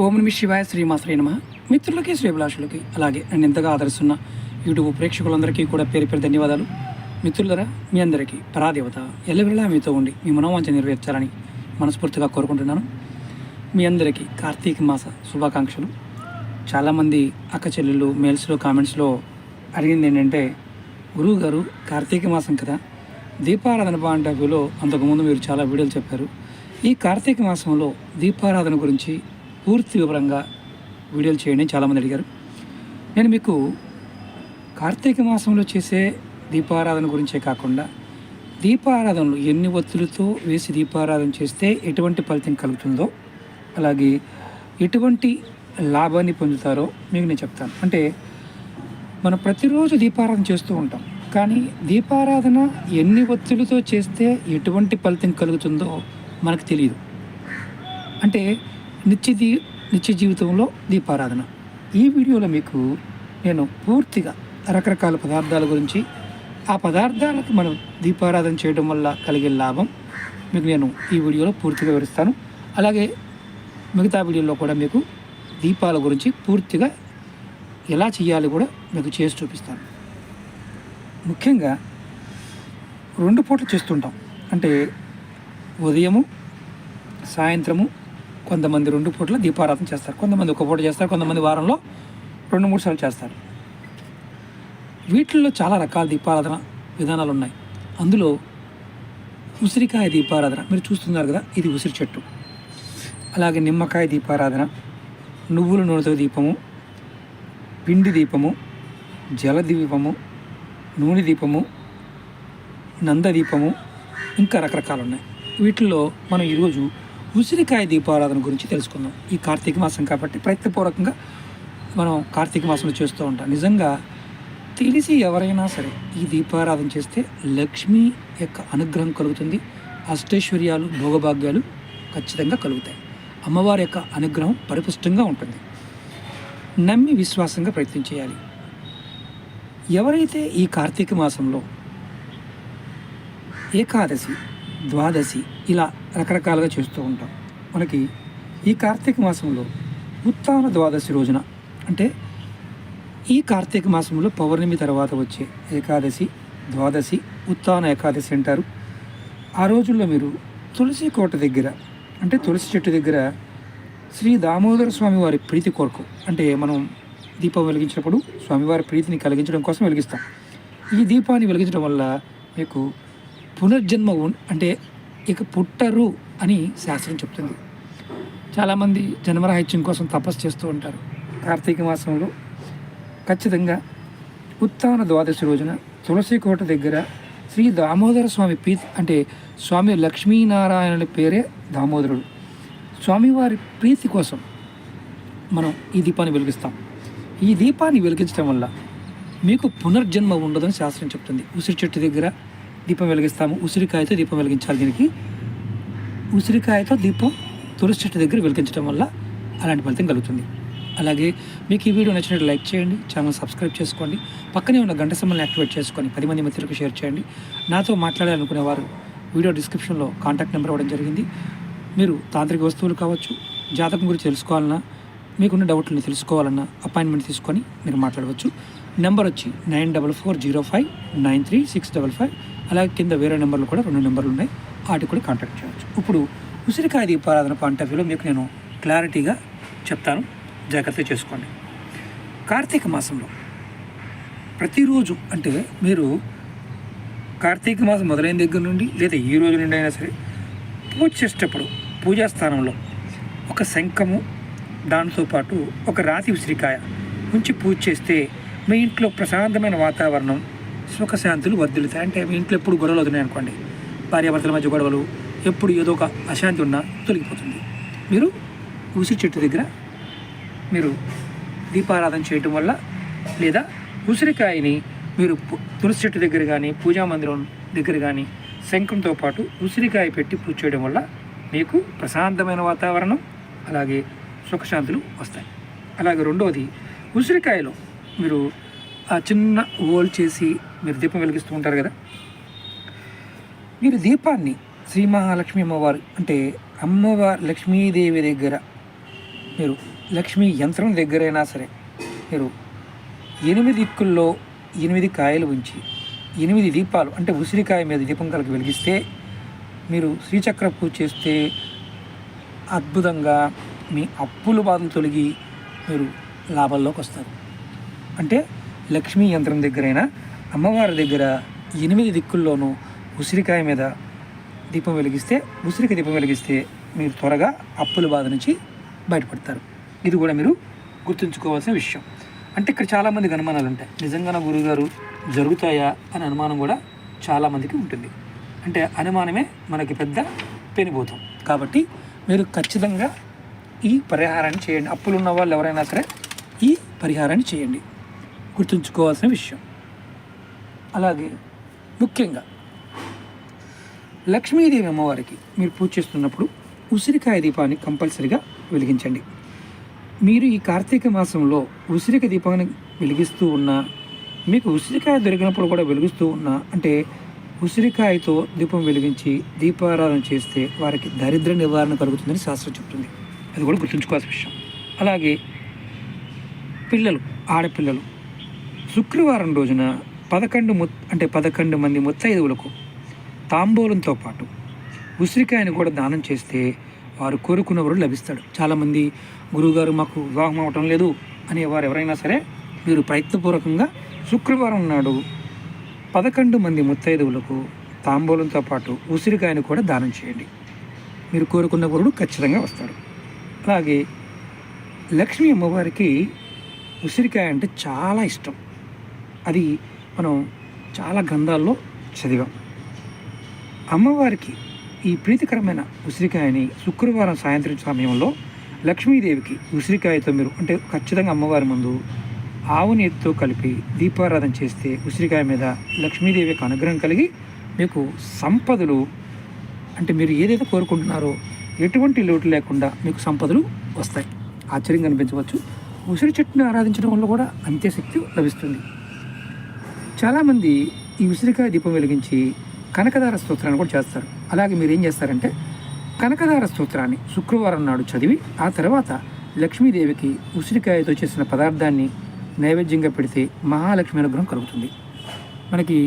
ఓం Nami శివాయ శ్రీమాశ్రీ నమ. మిత్రులకి శ్రీభిలాషులకి అలాగే నన్ను ఎంతగా ఆదరిస్తున్న యూట్యూబ్ ప్రేక్షకులందరికీ కూడా పేరు పేరు ధన్యవాదాలు. మిత్రులరా మీ అందరికీ పరాదేవత ఎల్లవెల్లా మీతో ఉండి మీ మనోవాంఛ నెరవేర్చాలని మనస్ఫూర్తిగా కోరుకుంటున్నాను. మీ అందరికీ కార్తీక మాస శుభాకాంక్షలు. చాలామంది అక్క చెల్లెళ్ళు మెయిల్స్లో కామెంట్స్లో అడిగింది ఏంటంటే గురువు గారు కార్తీక మాసం కదా. దీపారాధన బాండవ్యూలో అంతకుముందు మీరు చాలా వీడియోలు చెప్పారు. ఈ కార్తీక మాసంలో దీపారాధన గురించి పూర్తి వివరంగా వీడియోలు చేయండి చాలామంది అడిగారు. నేను మీకు కార్తీక మాసంలో చేసే దీపారాధన గురించే కాకుండా దీపారాధనలు ఎన్ని ఒత్తులతో వేసి దీపారాధన చేస్తే ఎటువంటి ఫలితం కలుగుతుందో అలాగే ఎటువంటి లాభాన్ని పొందుతారో మీకు నేను చెప్తాను. అంటే మనం ప్రతిరోజు దీపారాధన చేస్తూ ఉంటాం కానీ దీపారాధన ఎన్ని ఒత్తులతో చేస్తే ఎటువంటి ఫలితం కలుగుతుందో మనకు తెలియదు అంటే నిత్య దీ నిత్య జీవితంలో దీపారాధన. ఈ వీడియోలో మీకు నేను పూర్తిగా రకరకాల పదార్థాల గురించి ఆ పదార్థాలకు మనం దీపారాధన చేయడం వల్ల కలిగే లాభం మీకు నేను ఈ వీడియోలో పూర్తిగా వివరిస్తాను. అలాగే మిగతా వీడియోలో కూడా మీకు దీపాల గురించి పూర్తిగా ఎలా చేయాలి కూడా మీకు చేసి చూపిస్తాను. ముఖ్యంగా రెండు పూటలు చేస్తుంటాం. అంటే ఉదయము సాయంత్రము కొంతమంది రెండు పూటల దీపారాధన చేస్తారు. కొంతమంది ఒక పూట చేస్తారు. కొంతమంది వారంలో రెండు మూడు సార్లు చేస్తారు. వీటిల్లో చాలా రకాల దీపారాధన విధానాలు ఉన్నాయి. అందులో ఉసిరికాయ దీపారాధన మీరు చూస్తున్నారు కదా ఇది ఉసిరి చెట్టు. అలాగే నిమ్మకాయ దీపారాధన నువ్వుల నూనెతో దీపము పిండి దీపము జల దీపము నూనె దీపము నంద దీపము ఇంకా రకరకాలు ఉన్నాయి. వీటిల్లో మనం ఈరోజు ఉసిరికాయ దీపారాధన గురించి తెలుసుకుందాం. ఈ కార్తీక మాసం కాబట్టి ప్రయత్నపూర్వకంగా మనం కార్తీక మాసంలో చేస్తూ ఉంటాం. నిజంగా తెలిసి ఎవరైనా సరే ఈ దీపారాధన చేస్తే లక్ష్మి యొక్క అనుగ్రహం కలుగుతుంది. అష్టైశ్వర్యాలు భోగభాగ్యాలు ఖచ్చితంగా కలుగుతాయి. అమ్మవారి యొక్క అనుగ్రహం పరిపుష్టంగా ఉంటుంది. నమ్మి విశ్వాసంగా ప్రయత్నం చేయాలి. ఎవరైతే ఈ కార్తీక మాసంలో ఏకాదశి ద్వాదశి ఇలా రకరకాలుగా చేస్తూ ఉంటాం. మనకి ఈ కార్తీక మాసంలో ఉత్తాన ద్వాదశి రోజున అంటే ఈ కార్తీక మాసంలో పౌర్ణమి తర్వాత వచ్చే ఏకాదశి ద్వాదశి ఉత్తాన ఏకాదశి అంటారు. ఆ రోజుల్లో మీరు తులసి కోట దగ్గర అంటే తులసి చెట్టు దగ్గర శ్రీ దామోదర స్వామి వారి ప్రీతి కొరకు. అంటే మనం దీపం వెలిగించినప్పుడు స్వామివారి ప్రీతిని కలిగించడం కోసం వెలిగిస్తాం. ఈ దీపాన్ని వెలిగించడం వల్ల మీకు పునర్జన్మ అంటే ఇక పుట్టరు అని శాస్త్రం చెప్తుంది. చాలామంది జన్మరాహిత్యం కోసం తపస్సు చేస్తూ ఉంటారు. కార్తీక మాసంలో ఖచ్చితంగా ఉత్తాన ద్వాదశి రోజున తులసి కోట దగ్గర శ్రీ దామోదర స్వామి ప్రీతి అంటే స్వామి లక్ష్మీనారాయణుని పేరే దామోదరుడు. స్వామివారి ప్రీతి కోసం మనం ఈ దీపాన్ని వెలిగిస్తాం. ఈ దీపాన్ని వెలిగించడం వల్ల మీకు పునర్జన్మ ఉండదని శాస్త్రం చెప్తుంది. ఉసిరి చెట్టు దగ్గర దీపం వెలిగిస్తాము. ఉసిరికాయతో దీపం వెలిగించాలి దీనికి. ఉసిరికాయతో దీపం తులసి చెట్టు దగ్గర వెలిగించడం వల్ల అలాంటి ఫలితం కలుగుతుంది. అలాగే మీకు ఈ వీడియో నచ్చినట్టు లైక్ చేయండి ఛానల్ సబ్స్క్రైబ్ చేసుకోండి పక్కనే ఉన్న గంట సమ్మల్ని యాక్టివేట్ చేసుకొని పది మంది మిత్రులకు షేర్ చేయండి. నాతో మాట్లాడాలనుకునే వారు వీడియో డిస్క్రిప్షన్లో కాంటాక్ట్ నెంబర్ ఇవ్వడం జరిగింది. మీరు తాంత్రిక వస్తువులు కావచ్చు జాతకం గురించి తెలుసుకోవాలన్నా మీకున్న డౌట్లను తెలుసుకోవాలన్నా అపాయింట్మెంట్ తీసుకొని మీరు మాట్లాడవచ్చు. నెంబర్ వచ్చి nine double four zero five nine three six double five. అలాగే కింద వేరే నెంబర్లు కూడా రెండు నెంబర్లు ఉన్నాయి. వాటికి కూడా కాంటాక్ట్ చేయవచ్చు ఇప్పుడు ఉసిరికాయ దీపారాధన పాయింట్ ఆఫ్ వ్యూలో మీకు నేను క్లారిటీగా చెప్తాను. జాగ్రత్త చేసుకోండి. కార్తీక మాసంలో ప్రతిరోజు అంటే మీరు కార్తీక మాసం మొదలైన దగ్గర నుండి లేదా ఈ రోజు నుండి అయినా సరే పూజ చేసేటప్పుడు పూజా స్థానంలో ఒక శంఖము దానితో పాటు ఒక రాతి ఉసిరికాయ ఉంచి పూజ చేస్తే మీ ఇంట్లో ప్రశాంతమైన వాతావరణం సుఖశాంతులు వర్ధిల్లుతాయి. అంటే మీ ఇంట్లో ఎప్పుడు గొడవలు అవుతున్నాయి అనుకోండి భార్యాభర్తల మధ్య గొడవలు ఎప్పుడు ఏదో ఒక అశాంతి ఉన్నా తొలగిపోతుంది. మీరు ఉసిరి చెట్టు దగ్గర మీరు దీపారాధన చేయటం వల్ల లేదా ఉసిరికాయని మీరు తులసి చెట్టు దగ్గర కానీ పూజా మందిరం దగ్గర కానీ శంఖంతో పాటు ఉసిరికాయ పెట్టి పూజ చేయడం వల్ల మీకు ప్రశాంతమైన వాతావరణం అలాగే సుఖశాంతులు వస్తాయి. అలాగే రెండవది ఉసిరికాయలో మీరు ఆ చిన్న హోల్ చేసి మీరు దీపం వెలిగిస్తూ ఉంటారు కదా? మీరు దీపాన్ని శ్రీ మహాలక్ష్మి అమ్మవారు అంటే అమ్మవారి లక్ష్మీదేవి దగ్గర మీరు లక్ష్మీ యంత్రం దగ్గరైనా సరే మీరు ఎనిమిది దిక్కుల్లో ఎనిమిది కాయలు ఉంచి ఎనిమిది దీపాలు అంటే ఉసిరికాయ మీద దీపం కలిగి వెలిగిస్తే మీరు శ్రీచక్ర పూజ చేస్తే అద్భుతంగా మీ అప్పుల బాధలు తొలగి మీరు లాభాల్లోకి వస్తారు. అంటే లక్ష్మీ యంత్రం దగ్గరైనా అమ్మవారి దగ్గర ఎనిమిది దిక్కుల్లోనూ ఉసిరికాయ మీద దీపం వెలిగిస్తే ఉసిరిక దీపం వెలిగిస్తే మీరు త్వరగా అప్పుల బాధ నుంచి బయటపడతారు. ఇది కూడా మీరు గుర్తుంచుకోవాల్సిన విషయం. అంటే ఇక్కడ చాలామందికి అనుమానాలు ఉంటాయి. నిజంగా నా గురుగారు జరుగుతాయా అని అనుమానం కూడా చాలామందికి ఉంటుంది. అంటే అనుమానమే మనకి పెద్ద పెనిపోతాం కాబట్టి మీరు ఖచ్చితంగా ఈ పరిహారాన్ని చేయండి. అప్పులు ఉన్న వాళ్ళు ఎవరైనా సరే ఈ పరిహారాన్ని చేయండి. గుర్తుంచుకోవాల్సిన విషయం. అలాగే ముఖ్యంగా లక్ష్మీదేవి అమ్మవారికి మీరు పూజ చేస్తున్నప్పుడు ఉసిరికాయ దీపాన్ని కంపల్సరిగా వెలిగించండి. మీరు ఈ కార్తీక మాసంలో ఉసిరిక దీపాన్ని వెలిగిస్తూ ఉన్నా మీకు ఉసిరికాయ దొరికినప్పుడు కూడా వెలిగిస్తూ ఉన్నా అంటే ఉసిరికాయతో దీపం వెలిగించి దీపారాధన చేస్తే వారికి దరిద్ర నివారణ కలుగుతుందని శాస్త్రం చెప్తుంది. అది కూడా గుర్తుంచుకోవాల్సిన విషయం. అలాగే పిల్లలు ఆడపిల్లలు శుక్రవారం రోజున పదకొండు ము అంటే పదకొండు మంది ముత్తైదువులకు తాంబూలంతో పాటు ఉసిరికాయను కూడా దానం చేస్తే వారు కోరుకున్నవారు లభిస్తాడు. చాలామంది గురువుగారు మాకు వివాహం అవటం లేదు అనేవారు ఎవరైనా సరే మీరు ప్రయత్నపూర్వకంగా శుక్రవారం నాడు పదకొండు మంది ముత్తైదువులకు తాంబూలంతో పాటు ఉసిరికాయను కూడా దానం చేయండి. మీరు కోరుకున్న వరుడు ఖచ్చితంగా వస్తాడు అలాగే లక్ష్మీ అమ్మవారికి ఉసిరికాయ అంటే చాలా ఇష్టం. అది మనం చాలా గ్రంథాల్లో చదివాం. అమ్మవారికి ఈ ప్రీతికరమైన ఉసిరికాయని శుక్రవారం సాయంత్రం సమయంలో లక్ష్మీదేవికి ఉసిరికాయతో మీరు అంటే ఖచ్చితంగా అమ్మవారి ముందు ఆవు నీటితో కలిపి దీపారాధన చేస్తే ఉసిరికాయ మీద లక్ష్మీదేవి యొక్క అనుగ్రహం కలిగి మీకు సంపదలు అంటే మీరు ఏదైతే కోరుకుంటున్నారో ఎటువంటి లోటు లేకుండా మీకు సంపదలు వస్తాయి. ఆశ్చర్యంగా అనిపించవచ్చు. ఉసిరి చెట్టుని ఆరాధించడం వల్ల కూడా అంతే శక్తి లభిస్తుంది. చాలామంది ఈ ఉసిరికాయ దీపం వెలిగించి కనకదార స్తోత్రాన్ని కూడా చేస్తారు. అలాగే మీరు ఏం చేస్తారంటే కనకదార స్తోత్రాన్ని శుక్రవారం నాడు చదివి ఆ తర్వాత లక్ష్మీదేవికి ఉసిరికాయతో చేసిన పదార్థాన్ని నైవేద్యంగా పెడితే మహాలక్ష్మి అనుగ్రహం కలుగుతుంది. మనకి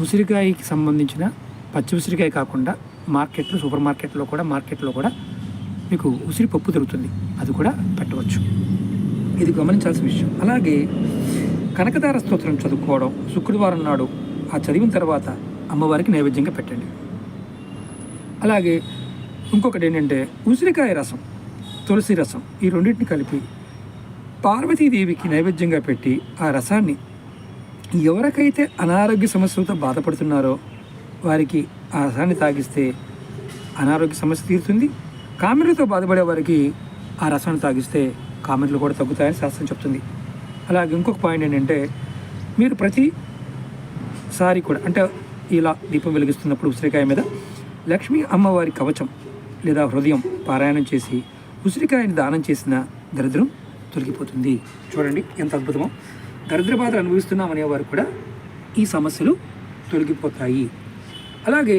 ఉసిరికాయకి సంబంధించిన పచ్చి ఉసిరికాయ కాకుండా మార్కెట్లో సూపర్ మార్కెట్లో కూడా మార్కెట్లో కూడా మీకు ఉసిరి పప్పు దొరుకుతుంది. అది కూడా పెట్టవచ్చు. ఇది గమనించాల్సిన విషయం. అలాగే కనకదార స్తోత్రం చదువుకోవడం శుక్రవారం నాడు ఆ చదివిన తర్వాత అమ్మవారికి నైవేద్యంగా పెట్టండి. అలాగే ఇంకొకటి ఏంటంటే ఉసిరికాయ రసం తులసి రసం ఈ రెండింటిని కలిపి పార్వతీదేవికి నైవేద్యంగా పెట్టి ఆ రసాన్ని ఎవరికైతే అనారోగ్య సమస్యలతో బాధపడుతున్నారో వారికి ఆ రసాన్ని తాగిస్తే అనారోగ్య సమస్య తీరుతుంది. కామెర్లతో బాధపడే వారికి ఆ రసాన్ని తాగిస్తే కామెర్లు కూడా తగ్గుతాయని శాస్త్రం చెప్తుంది. అలాగే ఇంకొక పాయింట్ ఏంటంటే మీరు ప్రతిసారి కూడా అంటే ఇలా దీపం వెలిగిస్తున్నప్పుడు ఉసిరికాయ మీద లక్ష్మీ అమ్మవారి కవచం లేదా హృదయం పారాయణం చేసి ఉసిరికాయని దానం చేసిన దరిద్రం తొలగిపోతుంది. చూడండి ఎంత అద్భుతమో. దరిద్ర బాధలు అనుభవిస్తున్నాం అనేవారు కూడా ఈ సమస్యలు తొలగిపోతాయి. అలాగే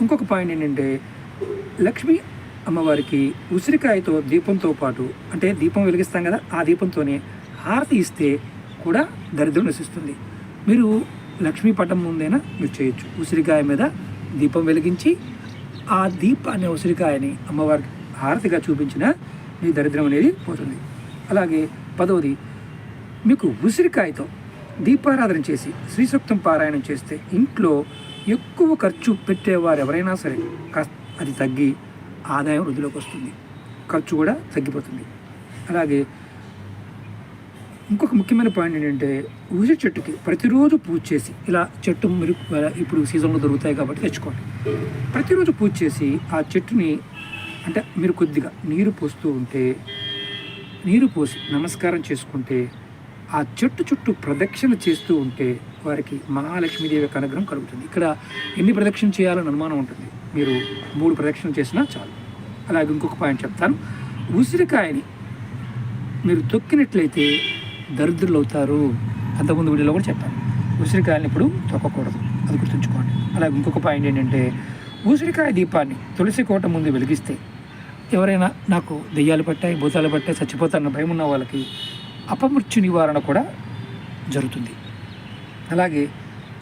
ఇంకొక పాయింట్ ఏంటంటే లక్ష్మీ అమ్మవారికి ఉసిరికాయతో దీపంతో పాటు అంటే దీపం వెలిగిస్తాం కదా ఆ దీపంతోనే హారతి ఇస్తే కూడా దరిద్రం నశిస్తుంది. మీరు లక్ష్మీ పటం ముందైనా మీరు చేయొచ్చు. ఉసిరికాయ మీద దీపం వెలిగించి ఆ దీపాన్ని ఉసిరికాయని అమ్మవారికి హారతిగా చూపించిన మీ దరిద్రం అనేది పోతుంది. అలాగే పదవది మీకు ఉసిరికాయతో దీపారాధన చేసి శ్రీసూక్తం పారాయణం చేస్తే ఇంట్లో ఎక్కువ ఖర్చు పెట్టేవారు ఎవరైనా సరే అది తగ్గి ఆదాయం వృద్ధిలోకి వస్తుంది. ఖర్చు కూడా తగ్గిపోతుంది. అలాగే ఇంకొక ముఖ్యమైన పాయింట్ ఏంటంటే ఉసిరి చెట్టుకి ప్రతిరోజు పూజ చేసి ఇలా చెట్టు మీరు ఇప్పుడు సీజన్లో దొరుకుతాయి కాబట్టి తెచ్చుకోండి. ప్రతిరోజు పూజ చేసి ఆ చెట్టుని అంటే మీరు కొద్దిగా నీరు పోస్తూ ఉంటే నీరు పోసి నమస్కారం చేసుకుంటే ఆ చెట్టు చుట్టూ ప్రదక్షిణ చేస్తూ ఉంటే వారికి మహాలక్ష్మీదేవి యొక్క అనుగ్రహం కలుగుతుంది. ఇక్కడ ఎన్ని ప్రదక్షిణ చేయాలని అనుమానం ఉంటుంది? మీరు మూడు ప్రదక్షిణ చేసినా చాలు. అలాగే ఇంకొక పాయింట్ చెప్తాను. ఉసిరికాయని మీరు తొక్కినట్లయితే దరిద్రులు అవుతారు అంతకుముందు వీడియోలో కూడా చెప్పాను. ఉసిరికాయలను ఇప్పుడు తొక్కకూడదు. అది గుర్తుంచుకోండి. అలాగే ఇంకొక పాయింట్ ఏంటంటే ఉసిరికాయ దీపాన్ని తులసి కోట ముందు వెలిగిస్తే ఎవరైనా నాకు దెయ్యాలు పట్టాయి భూతాలు పట్టాయి చచ్చిపోతారన్న భయం ఉన్న వాళ్ళకి అపమృత్యు నివారణ కూడా జరుగుతుంది. అలాగే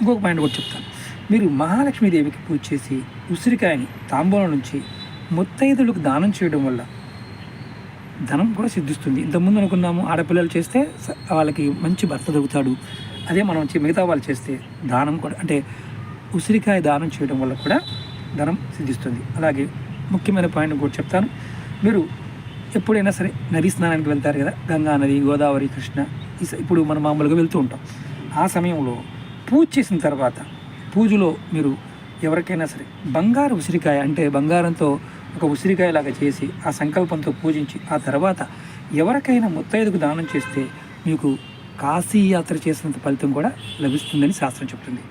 ఇంకొక పాయింట్ కూడా చెప్తాను. మీరు మహాలక్ష్మీదేవికి పూజ చేసి ఉసిరికాయని తాంబూలం నుంచి ముత్తైదులకు దానం చేయడం వల్ల ధనం కూడా సిద్ధిస్తుంది. ఇంతకుముందు అనుకున్నాము ఆడపిల్లలు చేస్తే స- వాళ్ళకి మంచి భర్త దొరుకుతాడు. అదే మనం మిగతా వాళ్ళు చేస్తే దానం కూడా అంటే ఉసిరికాయ దానం చేయడం వల్ల కూడా ధనం సిద్ధిస్తుంది. అలాగే ముఖ్యమైన పాయింట్ కూడా చెప్తాను. మీరు ఎప్పుడైనా సరే నది స్నానానికి వెళ్తారు కదా గంగా నది గోదావరి కృష్ణ ఇప్పుడు మనం మామూలుగా వెళ్తూ ఉంటాం. ఆ సమయంలో పూజ చేసిన తర్వాత పూజలో మీరు ఎవరికైనా సరే బంగారు ఉసిరికాయ అంటే బంగారంతో ఒక ఉసిరికాయలాగా చేసి ఆ సంకల్పంతో పూజించి ఆ తర్వాత ఎవరికైనా ముత్తైదుకు దానం చేస్తే మీకు కాశీ యాత్ర చేసినంత ఫలితం కూడా లభిస్తుందని శాస్త్రం చెప్తుంది.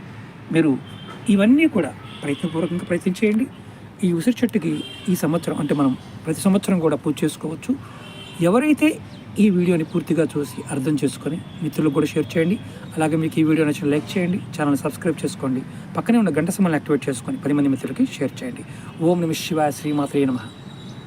మీరు ఇవన్నీ కూడా ప్రయత్నపూర్వకంగా ప్రయత్నం చేయండి. ఈ ఉసిరి చెట్టుకి ఈ సంవత్సరం అంటే మనం ప్రతి సంవత్సరం కూడా పూజ చేసుకోవచ్చు. ఎవరైతే ఈ వీడియోని పూర్తిగా చూసి అర్థం చేసుకొని మిత్రులకు కూడా షేర్ చేయండి. అలాగే మీకు ఈ వీడియో నచ్చిన లైక్ చేయండి ఛానల్ సబ్స్క్రైబ్ చేసుకోండి. పక్కనే ఉన్న గంట సమయాన్ని యాక్టివేట్ చేసుకొని పది మంది మిత్రులకి షేర్ చేయండి. ఓం నమ శివాయ శ్రీమాత్రే నమ.